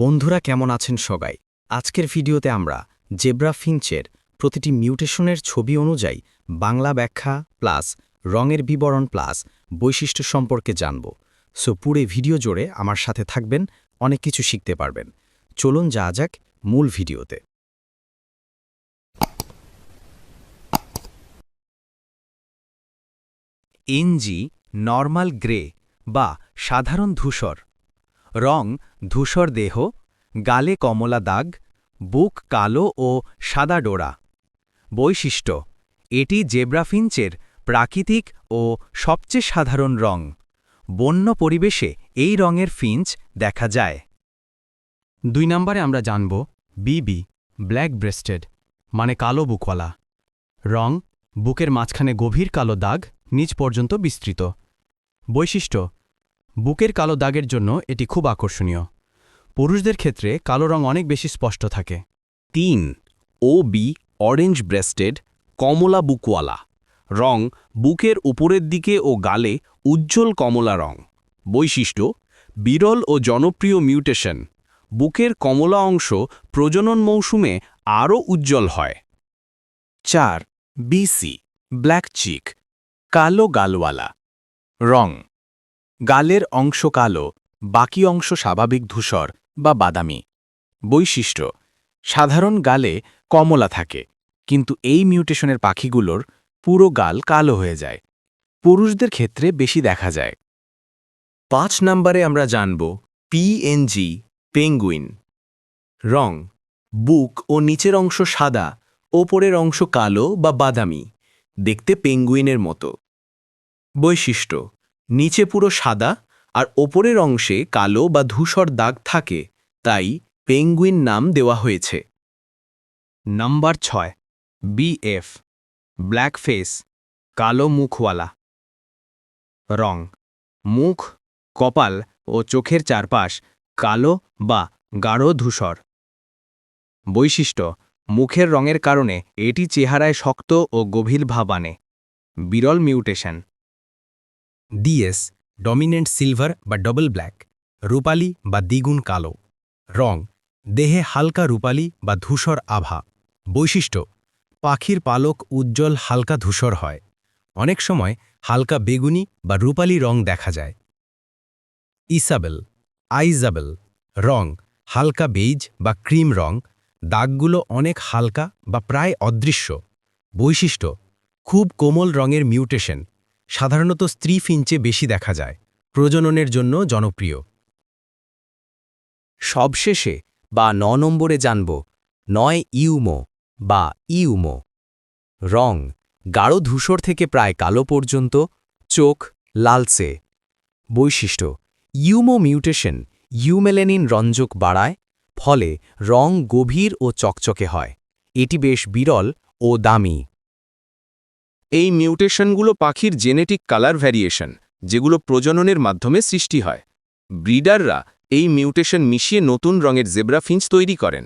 বন্ধুরা কেমন আছেন সবাই? আজকের ভিডিওতে আমরা জেব্রা ফিঞ্চের প্রতিটি মিউটেশনের ছবি অনুযায়ী বাংলা ব্যাখ্যা প্লাস রঙের বিবরণ প্লাস বৈশিষ্ট্য সম্পর্কে জানব। সো পুরো ভিডিও জুড়ে আমার সাথে থাকবেন, অনেক কিছু শিখতে পারবেন। চলুন যা যাক মূল ভিডিওতে। এনজি, নর্মাল গ্রে বা সাধারণ ধূসর রং ধূসর দেহ, গালে কমলা দাগ, বুক কালো ও সাদা ডোরা। বৈশিষ্ট্য, এটি জেব্রাফিঞ্চের প্রাকৃতিক ও সবচেয়ে সাধারণ রং। বন্য পরিবেশে এই রঙের ফিঞ্চ দেখা যায়। দুই নম্বরে আমরা জানব বিবি ব্ল্যাক ব্রেস্টেড মানে কালো বুকওয়ালা। রং, বুকের মাঝখানে গভীর কালো দাগ, নিচ পর্যন্ত বিস্তৃত। বৈশিষ্ট্য বুকের কালো দাগের জন্য এটি খুব আকর্ষণীয়। পুরুষদের ক্ষেত্রে কালো রং অনেক বেশি স্পষ্ট থাকে। তিন ও বি অরেঞ্জ ব্রেস্টেড কমলা বুকওয়ালা। রং বুকের উপরের দিকে ও গালে উজ্জ্বল কমলা রং। বৈশিষ্ট্য, বিরল ও জনপ্রিয় মিউটেশন। বুকের কমলা অংশ প্রজনন মৌসুমে আরও উজ্জ্বল হয়। চার বিসি ব্ল্যাক চিক কালো গালওয়ালা। রং গালের অংশ কালো, বাকি অংশ স্বাভাবিক ধূসর বা বাদামি। বৈশিষ্ট্য, সাধারণ গালে কমলা থাকে, কিন্তু এই মিউটেশনের পাখিগুলোর পুরো গাল কালো হয়ে যায়। পুরুষদের ক্ষেত্রে বেশি দেখা যায়। পাঁচ নম্বরে আমরা জানব পিএনজি পেঙ্গুইন। রং, বুক ও নিচের অংশ সাদা, ওপরের অংশ কালো বা বাদামি। দেখতে পেঙ্গুইনের মতো। বৈশিষ্ট্য নিচে পুরো সাদা আর ওপরের অংশে কালো বা ধূসর দাগ থাকে, তাই পেঙ্গুইন নাম দেওয়া হয়েছে। নাম্বার ছয়, বিএফ ব্ল্যাক ফেস কালো মুখওয়ালা। রং, মুখ, কপাল ও চোখের চারপাশ কালো বা গাঢ় ধূসর। বৈশিষ্ট্য, মুখের রঙের কারণে এটি চেহারায় শক্ত ও গভীর ভাব আনে। বিরল মিউটেশন। ডিএস ডমিনেন্ট সিলভার বা ডবল ব্ল্যাক রূপালি বা দ্বিগুণ কালো, রং, দেহে হালকা রূপালি বা ধূসর আভা। বৈশিষ্ট্য, পাখির পালক উজ্জ্বল হালকা ধূসর হয়। অনেক সময় হালকা বেগুনি বা রূপালি রং দেখা যায়। ইসাবেল আইজাবেল রং, হালকা বেইজ বা ক্রিম রং, দাগগুলো অনেক হালকা বা প্রায় অদৃশ্য। বৈশিষ্ট্য, খুব কোমল রঙের মিউটেশন। সাধারণত স্ত্রী ফিঞ্চে বেশি দেখা যায়, প্রজননের জন্য জনপ্রিয়। সবশেষে বা ন নম্বরে জানব, নয় ইউমো বা ইউমো। রং, গাঢ় ধূসর থেকে প্রায় কালো পর্যন্ত, চোখ লালসে বৈশিষ্ট্য, ইউমো মিউটেশন ইউমেলেনিন রঞ্জক বাড়ায়, ফলে রং গভীর ও চকচকে হয়। এটি বেশ বিরল ও দামি। এই মিউটেশনগুলো পাখির জেনেটিক কালার ভ্যারিয়েশন, যেগুলো প্রজননের মাধ্যমে সৃষ্টি হয়। ব্রিডাররা এই মিউটেশন মিশিয়ে নতুন রঙের জেব্রা ফিঞ্চ তৈরি করেন।